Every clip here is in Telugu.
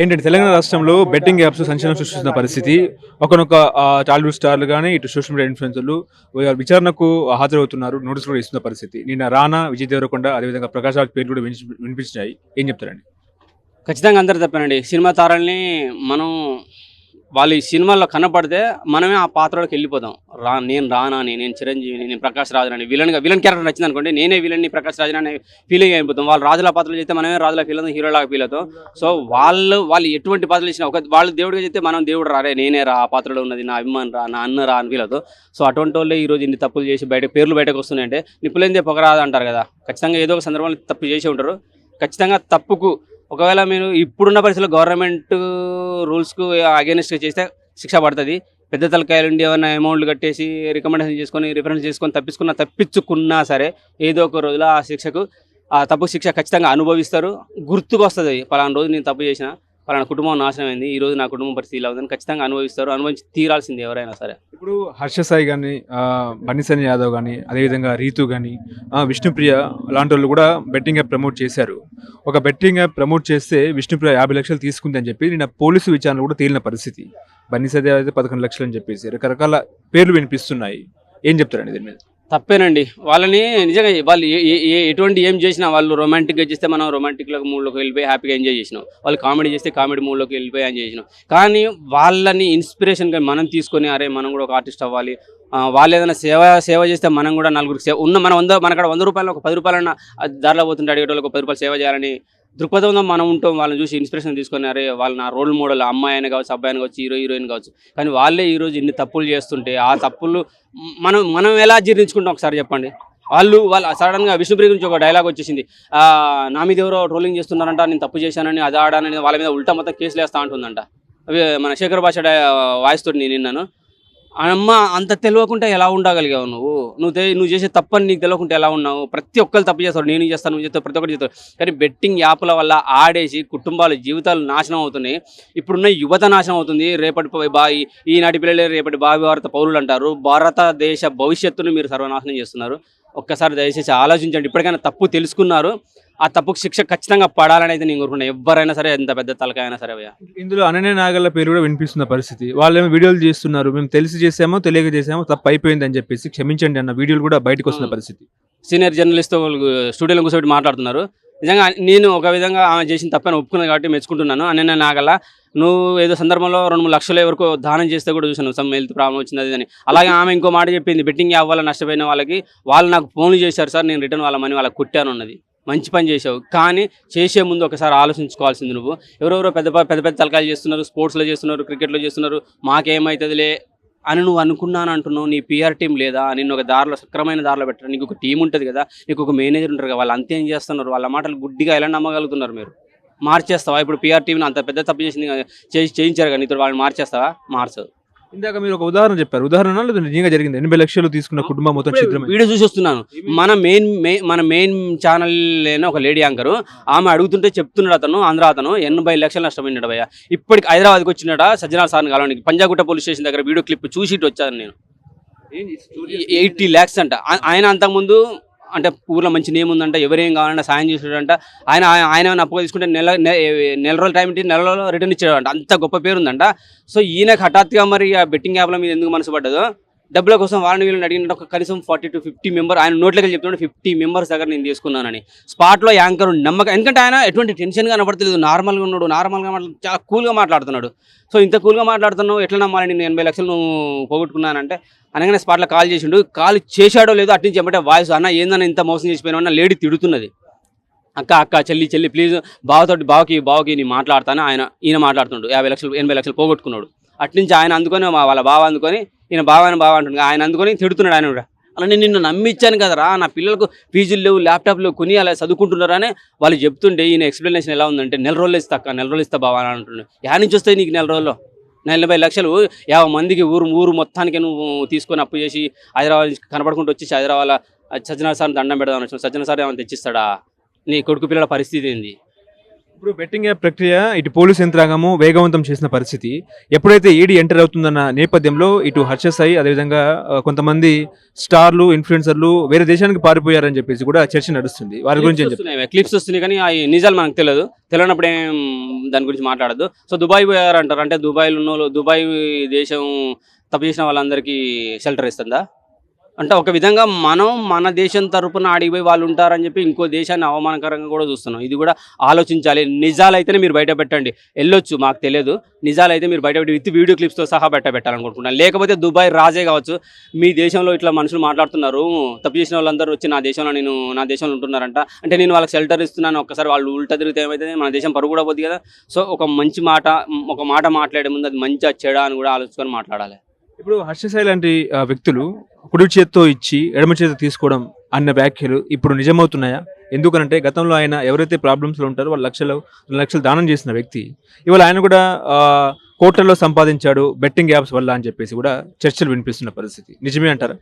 ఏంటంటే తెలంగాణ రాష్ట్రంలో బెట్టింగ్ యాప్స్ సంచలనం సృష్టిస్తున్న పరిస్థితి. ఒకనొక టాలీవుడ్ స్టార్లు కానీ ఇటు సోషల్ మీడియా ఇన్ఫ్లుయెన్సర్లు విచారణకు హాజరవుతున్నారు నోటీసులు కూడా ఇస్తున్న పరిస్థితి. నిన్న రానా విజయ్ దేవరకొండ అదేవిధంగా ప్రకాష్ రాజ్ పేర్లు కూడా వినిపి- వినిపించినాయి ఏం చెప్తారండి? ఖచ్చితంగా అందరు తప్పనండి సినిమా తారల్ని మనం వాళ్ళు ఈ సినిమాల్లో కనపడితే మనమే ఆ పాత్రలోకి వెళ్ళిపోతాం. రా నేను రానాని నేను చిరంజీవిని నేను ప్రకాష్ రాజునని విలన్గా విలన్ క్యారెక్టర్ నచ్చింది అనుకోండి నేనే విలన్ని ప్రకాష్ రాజుని అనే ఫీలింగ్ అయిపోతాం వాళ్ళు రాజుల పాత్రలు చేస్తే మనమే రాజుల ఫీల్ అవుతాం హీరోలాగా ఫీల్ అవుతాం. సో వాళ్ళు వాళ్ళు ఎటువంటి పాత్రలు ఇచ్చినా ఒక వాళ్ళు దేవుడిగా చెప్తే మనం దేవుడు రారే నేనే రా ఆ పాత్రలో ఉన్నది నా అభిమాన్ రా నా అన్న రా అని ఫీల్ అవుతాం. సో అటువంటి వాళ్ళే ఈ రోజు ఇన్ని తప్పులు చేసి బయట పేర్లు బయటకు వస్తున్నాయంటే నిప్పులేందే పొగరాదు అంటారు కదా. ఖచ్చితంగా ఏదో ఒక సందర్భంలో తప్పు చేసి ఉంటారు. ఖచ్చితంగా తప్పుకు ఒకవేళ మీరు ఇప్పుడున్న పరిస్థితుల్లో గవర్నమెంట్ రూల్స్కు అగేనిస్ట్గా చేస్తే శిక్ష పడుతుంది. పెద్ద తలకాయలు ఉండి ఏమైనా అమౌంట్లు కట్టేసి రికమెండేషన్ చేసుకొని రిఫరెన్స్ చేసుకొని తప్పించుకున్నా తప్పించుకున్నా సరే ఏదో ఒక రోజులో ఆ శిక్షకు ఆ తప్పు శిక్ష ఖచ్చితంగా అనుభవిస్తారు. గుర్తుకు వస్తుంది పలానా రోజు నేను తప్పు చేసిన పలానా కుటుంబం నాశనం అయింది ఈ రోజు నా కుటుంబం పరిస్థితి ఇలా ఉందని ఖచ్చితంగా అనుభవిస్తారు అనుభవించి తీరాల్సింది ఎవరైనా సరే. ఇప్పుడు హర్ష సాయి కానీ బన్నిసని యాదవ్ కానీ అదేవిధంగా రీతు కానీ విష్ణుప్రియ లాంటి వాళ్ళు కూడా బెట్టింగ్ యాప్ ప్రమోట్ చేశారు. ఒక బెట్టింగ్ యాప్ ప్రమోట్ చేస్తే విష్ణుప్రియ యాభై లక్షలు తీసుకుంది అని చెప్పి నిన్న పోలీసు విచారణ కూడా తేలిన పరిస్థితి. బన్నిసదేవ్ అయితే పదకొండు లక్షలు అని చెప్పేసి రకరకాల పేర్లు వినిపిస్తున్నాయి. ఏం చెప్తారండి దీని మీద? తప్పేనండి. వాళ్ళని నిజంగా వాళ్ళు ఏ- ఏ- ఏ- ఎటువంటి ఏం చేసినా వాళ్ళు రొమాంటిక్గా చేస్తే మనం రొమాంటిక్లో మూడ్లోకి వెళ్ళిపోయి హ్యాపీగా ఎంజాయ్ చేసినాం. వాళ్ళు కామెడీ చేస్తే కామెడీ మూడ్లోకి వెళ్ళిపోయి ఎంజాయ్ చేసినాం. కానీ వాళ్ళని ఇన్స్పిరేషన్గా మనం తీసుకొని అరే మనం కూడా ఒక ఆర్టిస్ట్ అవ్వాలి. వాళ్ళు ఏదైనా సేవ సేవ చేస్తే మనం కూడా నలుగురికి సేవ ఉన్న మన వంద మన వంద రూపాయలు ఒక పది రూపాయలన్న దారిలో పోతుంటే అడిగేటోళ్ళకి ఒక పది రూపాయలు సేవ చేయాలని దృక్పథంలో మనం ఉంటాం వాళ్ళని చూసి ఇన్స్పిరేషన్ తీసుకొని అరే వాళ్ళు నా రోల్ మోడల్ అమ్మాయి అయినా కావచ్చు అబ్బాయి అయినా కావచ్చు హీరో హీరోయిన్ కావచ్చు. కానీ వాళ్ళే ఈరోజు ఇన్ని తప్పులు చేస్తుంటే ఆ తప్పులు మనం మనం ఎలా జీర్ణించుకుంటాం ఒకసారి చెప్పండి? వాళ్ళు వాళ్ళు సడన్గా విష్ణుప్రియ గురించి ఒక డైలాగ్ వచ్చేసింది. నా మీద ఎవరో ట్రోలింగ్ చేస్తున్నారంట నేను తప్పు చేశానని అది ఆడానని వాళ్ళ మీద ఉల్టా మొత్తం కేసులు వేస్తా ఉంటుందంట మన శేఖర్ భాష వాయిస్ తోటి నేను విన్నాను. అమ్మ అంత తెలియకుండా ఎలా ఉండగలిగావు నువ్వు? నువ్వు నువ్వు చేసే తప్పని నీకు తెలియకుండా ఎలా ఉన్నావు? ప్రతి ఒక్కరు తప్పు చేస్తారు. నేను చేస్తాను నువ్వు చేస్తావు ప్రతి ఒక్కరు చేస్తారు. కానీ బెట్టింగ్ యాప్ల వల్ల ఆడేసి కుటుంబాల జీవితాలు నాశనం అవుతున్నాయి. ఇప్పుడున్న యువత నాశనం అవుతుంది. రేపటి బావి ఈ- ఈనాటి పిల్లలే రేపటి భావి భారత పౌరులు అంటారు. భారతదేశ భవిష్యత్తును మీరు సర్వనాశనం చేస్తున్నారు. ఒక్కసారి దయచేసి ఆలోచించండి. ఇప్పటికైనా తప్పు తెలుసుకున్నారు. ఆ తప్పుకు శిక్ష ఖచ్చితంగా పడాలని అయితే నేను కోరుకున్నాను ఎవరైనా సరే ఎంత పెద్ద తలకాయ అయినా సరే భయ్యా ఇందులో అనన్య నాగల్ల పేరు కూడా వినిపిస్తున్న పరిస్థితి. వాళ్ళేమో వీడియోలు చేస్తున్నారు. మేము తెలిసి చేసామో తెలియక చేసామో తప్పు అయిపోయింది అని చెప్పేసి క్షమించండి అన్న వీడియోలు కూడా బయటకు వస్తున్న పరిస్థితి. సీనియర్ జర్నలిస్ట్ స్టూడియోలో కూర్చోబెట్టి మాట్లాడుతున్నారు. నిజంగా నేను ఒక విధంగా ఆమె చేసిన తప్పని ఒప్పుకున్నాను కాబట్టి మెచ్చుకుంటున్నాను. అన్న నాగల నువ్వు ఏదో సందర్భంలో రెండు మూడు లక్షల వరకు దానం చేస్తే కూడా చూసాను. సమ్ హెల్త్ ప్రాబ్లం వచ్చింది అది అని. అలాగే ఆమె ఇంకో మాట చెప్పింది బెట్టింగ్ వల్ల నష్టపోయిన వాళ్ళకి వాళ్ళు నాకు ఫోన్లు చేశారు సార్ నేను రిటర్న్ వాళ్ళ మనీ వాళ్ళకి కుట్టాను అన్నది. మంచి పని చేసావు కానీ చేసే ముందు ఒకసారి ఆలోచించుకోవాల్సింది నువ్వు. ఎవరెవరో పెద్ద పెద్ద పెద్ద తలకాయలు చేస్తున్నారు స్పోర్ట్స్లో చేస్తున్నారు క్రికెట్లో చేస్తున్నారు. మాకేమవుతుందిలే అని నువ్వు అనుకున్నాను అంటున్నావు నీ పిఆర్ టీం లేదా నిన్ను ఒక దారిలో సక్రమైన దారిలో పెట్టడం. నీకు ఒక టీం ఉంటుంది కదా నీకు ఒక మేనేజర్ ఉంటారు కదా వాళ్ళు అంతేం చేస్తున్నారు? వాళ్ళ మాటలు గుడ్డిగా ఎలా నమ్మగలుగుతున్నారు మీరు? మార్చేస్తావా? ఇప్పుడు పిఆర్ టీంని అంత పెద్ద తప్పు చేసింది చేసి చేయించారు కానీ నీతో వాళ్ళు మార్చేస్తావా? మార్చదు. ఇందాక మీరు ఒక ఉదాహరణ చెప్పారు. ఉదాహరణ లేదా నిజంగా జరిగింది. ఎనభై లక్షలు తీసుకున్న కుటుంబం మొత్తం చిత్రమే వీడియో చూసి వస్తున్నాను. మన మెయిన్ మన మెయిన్ ఛానల్ ఒక లేడీ యాంకర్ ఆమె అడుగుతుంటే చెప్తున్నాడు అతను ఆంధ్ర అతను ఎనభై లక్షలు నష్టపోయినాడు భయ్య. ఇప్పటికి హైదరాబాద్కి వచ్చినాడ సజ్జనార్ సార్ని కలవడానికి. పంజాగుట్ట పోలీస్ స్టేషన్ దగ్గర వీడియో క్లిప్ చూసి వచ్చాను నేను. ఎయిటీ ల్యాక్స్ అంట. ఆయన అంతకుముందు అంటే ఊర్లో మంచి నేమ్ ఉందంట ఎవరేం కావాలంటే సాయం చేసాడంట ఆయన ఆయన- ఏమైనా అప్పుగా తీసుకుంటే నెల నెల రోజుల టైం ఇట్టి నెల రోజులు రిటర్న్ ఇచ్చాడంట అంత గొప్ప పేరు ఉందంట సో ఈయనకు హఠాత్తుగా మరి ఆ బెట్టింగ్ యాప్ల మీద ఎందుకు మనసు పడ్డదో డబ్బుల కోసం వాళ్ళని వీళ్ళని అడిగినట్టు ఒక కనీసం ఫార్టీ టు ఫిఫ్టీ మెంబర్ ఆయన నోట్లకి చెప్తున్నాడు ఫిఫ్టీ మెంబర్స్ దగ్గర నేను తీసుకున్నానని. స్పాట్లో యాంకర్ నమ్మకం ఎందుకంటే ఆయన ఎటువంటి టెన్షన్గా కనబడతలేదు నార్మల్గా ఉన్నాడు నార్మల్గా మాట్లాడు చాలా కూల్గా మాట్లాడుతున్నాడు. సో ఇంత కూల్గా మాట్లాడుతున్నావు ఎట్లా నమ్మాలి నేను ఎనభై లక్షలు నువ్వు పోగొట్టుకున్నానంటే అనగానే స్పాట్లో కాల్ చేసిండు. కాల్ చేశాడో లేదో అట్నుంచి చెప్పంటే వాయిస్ అన్న ఏందన్న ఇంత మోసం చేసిపోయినా అన్న లేడీ తిడుతున్నది. అక్క అక్క చెల్లి చెల్లి ప్లీజ్ బావతోటి బావకి బావకి నీ మాట్లాడతాను. ఆయన ఈయన మాట్లాడుతున్నాడు యాభై లక్షలు ఎనభై లక్షలు పోగొట్టుకున్నాడు. అట్నుంచి ఆయన అందుకొని మా వాళ్ళ బావ అందుకొని ఈయన బావ బాగా అంటున్నాడు ఆయన అందుకొని తిడుతున్నాడు ఆయన కూడా. అలా నేను నిన్ను నమ్మిచ్చాను కదరా నా పిల్లలకు ఫీజులు లేవు ల్యాప్టాప్లు కొని అలా చదువుకుంటున్నారని వాళ్ళు చెప్తుంటే ఈయన ఎక్స్ప్లెనేషన్ ఎలా ఉందంటే నెల రోజులు ఇస్తా అక్క నెల రోజులు ఇస్తా బావా అని అంటుండే. యా నుంచి వస్తాయి నీకు నెల రోజుల్లో? నలభై లక్షలు? యాభై మందికి ఊరు ఊరు మొత్తానికి నువ్వు తీసుకొని అప్పు చేసి హైదరాబాద్ నుంచి కనపడుకుంటూ వచ్చేసి హైదరాబాద్ సజ్జనార్ సార్ దండం పెడదాం వచ్చిన సజ్జన సార్ ఏమైనా తెచ్చిస్తాడా? నీ కొడుకు పిల్లల పరిస్థితి ఏంది? ఇప్పుడు బెట్టింగ్ యాప్ ప్రక్రియ ఇటు పోలీస్ యంత్రాంగము వేగవంతం చేసిన పరిస్థితి ఎప్పుడైతే ఈడీ ఎంటర్ అవుతుందన్న నేపథ్యంలో ఇటు హర్ష సాయి అదేవిధంగా ఆ, కొంతమంది స్టార్లు ఇన్ఫ్లుయెన్సర్లు వేరే దేశానికి పారిపోయారని చెప్పేసి కూడా చర్చ నడుస్తుంది. వారి గురించి క్లిప్స్ వస్తున్నాయి కానీ అవి నిజాలు మనకు తెలియదు. తెలియనప్పుడు ఏం దాని గురించి మాట్లాడదు సో దుబాయ్ పోయారంటారు. అంటే దుబాయ్లో ఉన్న దుబాయ్ దేశం తప్పు చేసిన వాళ్ళందరికీ షెల్టర్ ఇస్తుందా? అంటే ఒక విధంగా మనం మన దేశం తరపున ఆడిపోయి వాళ్ళు ఉంటారని చెప్పి ఇంకో దేశాన్ని అవమానకరంగా కూడా చూస్తున్నాం. ఇది కూడా ఆలోచించాలి. నిజాలైతేనే మీరు బయట పెట్టండి. వెళ్ళొచ్చు మాకు తెలియదు. నిజాలైతే మీరు బయట పెట్టి విత్ వీడియో క్లిప్స్తో సహా బయట పెట్టాలనుకుంటున్నాను లేకపోతే దుబాయ్ రాజే కావచ్చు. మీ దేశంలో ఇట్లా మనుషులు మాట్లాడుతున్నారు. తప్పు చేసిన వాళ్ళందరూ వచ్చి నా దేశంలో నేను నా దేశంలో ఉంటున్నారంట. అంటే నేను వాళ్ళకి షెల్టర్ ఇస్తున్నాను. ఒక్కసారి వాళ్ళు ఉల్టా తిరిగితే ఏమైతే మన దేశం పరుగు కూడా పోద్ది కదా. సో ఒక మంచి మాట ఒక మాట మాట్లాడే ముందు అది మంచి చెడా అని కూడా ఆలోచుకొని మాట్లాడాలి. ఇప్పుడు హర్ష లాంటి వ్యక్తులు కుడి చేత్తో ఇచ్చి ఎడమ చేతితో తీసుకోవడం అన్న వ్యాఖ్యలు ఇప్పుడు నిజమవుతున్నాయా? ఎందుకనంటే గతంలో ఆయన ఎవరైతే ప్రాబ్లమ్స్లో ఉంటారో వాళ్ళ లక్షలు రెండు లక్షలు దానం చేసిన వ్యక్తి ఇవాళ ఆయన కూడా కోట్లలో సంపాదించాడు బెట్టింగ్ యాప్స్ వల్ల అని చెప్పేసి కూడా చర్చలు వినిపిస్తున్న పరిస్థితి. నిజమే అంటారా?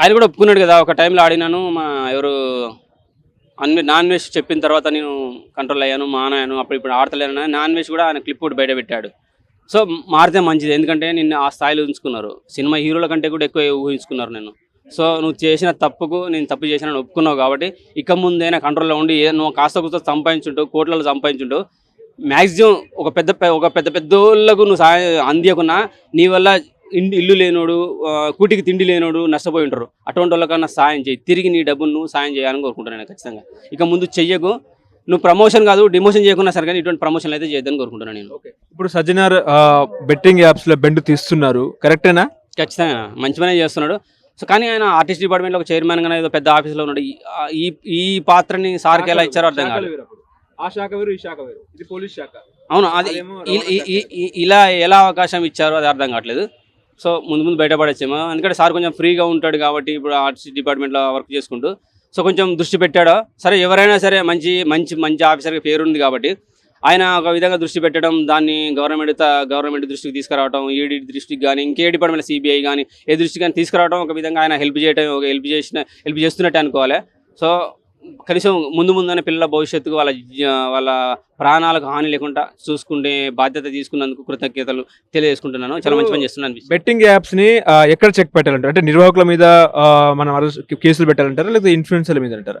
ఆయన కూడా ఒప్పుకున్నాడు కదా ఒక టైంలో ఆడినాను మా ఎవరు అన్వే నాన్ వెజ్ చెప్పిన తర్వాత నేను కంట్రోల్ అయ్యాను మానాను అప్పుడు ఇప్పుడు ఆడతలేను నాన్ వెజ్ కూడా ఆయన క్లిప్ కూడా బయట పెట్టాడు. సో మారితే మంచిది. ఎందుకంటే నిన్ను ఆ స్థాయిలో ఉంచుకున్నారు. సినిమా హీరోల కంటే కూడా ఎక్కువ ఊహించుకున్నారు నేను సో నువ్వు చేసిన తప్పుకు నేను తప్పు చేసినా ఒప్పుకున్నావు కాబట్టి ఇక ముందైనా కంట్రోల్లో ఉండి నువ్వు కాస్త కూస్త సంపాదించుంటూ కోట్లలో సంపాదించుంటూ మ్యాక్సిమం ఒక పెద్ద ఒక పెద్ద పెద్దోళ్ళకు నువ్వు సాయం అందియకున్నా నీ వల్ల ఇండి ఇల్లు లేనోడు కూటికి తిండి లేనోడు నష్టపోయి ఉంటారు. అటువంటి వాళ్ళకన్నా సాయం చేయి. తిరిగి నీ డబ్బును నువ్వు సాయం చేయాలని కోరుకుంటున్నాను ఖచ్చితంగా. ఇక ముందు చెయ్యకు. నువ్వు ప్రమోషన్ కాదు డిమోషన్ చేయకున్నా సరే కానీ ఇటువంటి ప్రమోషన్లు అయితే చేయొద్దని కోరుకుంటున్నాను నేను. ఇప్పుడు సజ్జనార్ బెట్టింగ్ యాప్స్లో బెండ్ తీస్తున్నారు. కరెక్టేనా ఖచ్చితంగా. మంచి పనే చేస్తున్నాడు. సో కానీ ఆయన ఆర్టిస్ట్ డిపార్ట్మెంట్లో ఒక చైర్మన్ గానే ఏదో పెద్ద ఆఫీస్లో ఉన్నాడు. ఈ- ఈ పాత్రని సార్కి ఎలా ఇచ్చారో అర్థం కాదు ఆ శాఖ వేరు ఈ శాఖ వేరు. ఇది పోలీస్ శాఖ. అవును అది ఇలా ఎలా అవకాశం ఇచ్చారో అది అర్థం కావట్లేదు. సో ముందు ముందు బయటపడచ్చేమో. ఎందుకంటే సార్ కొంచెం ఫ్రీగా ఉంటాడు కాబట్టి ఇప్పుడు ఆర్ట్స్ డిపార్ట్మెంట్లో వర్క్ చేసుకుంటూ. సో కొంచెం దృష్టి పెట్టాడో? సరే ఎవరైనా సరే మంచి మంచి మంచి ఆఫీసర్కి పేరు ఉంది కాబట్టి ఆయన ఒక విధంగా దృష్టి పెట్టడం దాన్ని గవర్నమెంట్ గవర్నమెంట్ దృష్టికి తీసుకురావడం ఈడీ దృష్టికి కానీ ఇంకే డిపార్ట్మెంట్ సిబిఐ కానీ ఏ దృష్టికి కానీ తీసుకురావడం ఒక విధంగా ఆయన హెల్ప్ చేయడం హెల్ప్ చేసిన హెల్ప్ చేస్తున్నట్టు అనుకోవాలి. సో కనీసం ముందు ముందునే పిల్లల భవిష్యత్తుకు వాళ్ళ వాళ్ళ ప్రాణాలకు హాని లేకుండా చూసుకునే బాధ్యత తీసుకున్నందుకు కృతజ్ఞతలు తెలియజేసుకుంటున్నాను. చాలా మంచి పని చేస్తున్నాను. బెట్టింగ్ యాప్స్ని ఎక్కడ చెక్ పెట్టాలంటారు? అంటే నిర్వాహకుల మీద మనం కేసులు పెట్టాలంటారా? లేదా ఇన్ఫ్లుయెన్సర్ల మీద అంటారా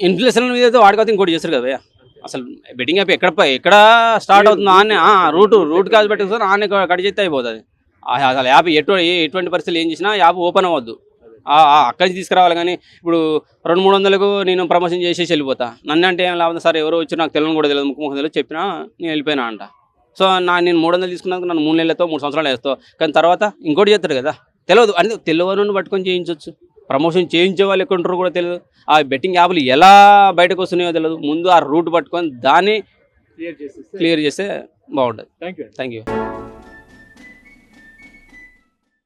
ఇన్ఫ్లుయెన్సర్ల మీద అయితే వాడుకోతే ఇంకోటి చేస్తారు కదా అసలు బెట్టింగ్ యాప్ ఎక్కడ ఎక్కడ స్టార్ట్ అవుతుందో ఆనే రూట్ రూట్ కాదు పెట్టుకుని ఆనే కట్ చేస్తే అయిపోతుంది. అసలు యాప్ ఎటు ఏ- ఎటువంటి పరిస్థితులు ఏం చేసినా యాప్ ఓపెన్ అవ్వద్దు. అక్కడి నుంచి తీసుకురావాలి కానీ ఇప్పుడు రెండు మూడు వందలకు నేను ప్రమోషన్ చేసేసి వెళ్ళిపోతా. నన్ను అంటే ఏం లాభం? సార్ ఎవరో వచ్చి నాకు తెలియని కూడా తెలియదు. ముక్కు ముఖం తెలియదు. చెప్పినా నేను వెళ్ళిపోయినా అంట. సో నా నేను మూడు వందలు తీసుకున్నాక నన్ను మూడు నెలలతో మూడు సంవత్సరాలు వేస్తావు. కానీ తర్వాత ఇంకోటి చేస్తారు కదా. తెలియదు. అంటే తెలియని పట్టుకొని చేయించవచ్చు ప్రమోషన్ చేయించే వాళ్ళు ఎక్కడ ఉంటారో కూడా తెలియదు. ఆ బెట్టింగ్ యాప్లు ఎలా బయటకు వస్తున్నాయో తెలియదు. ముందు ఆ రూట్ పట్టుకొని దాన్ని క్లియర్ చేస్తే బాగుంటుంది. Thank you thank you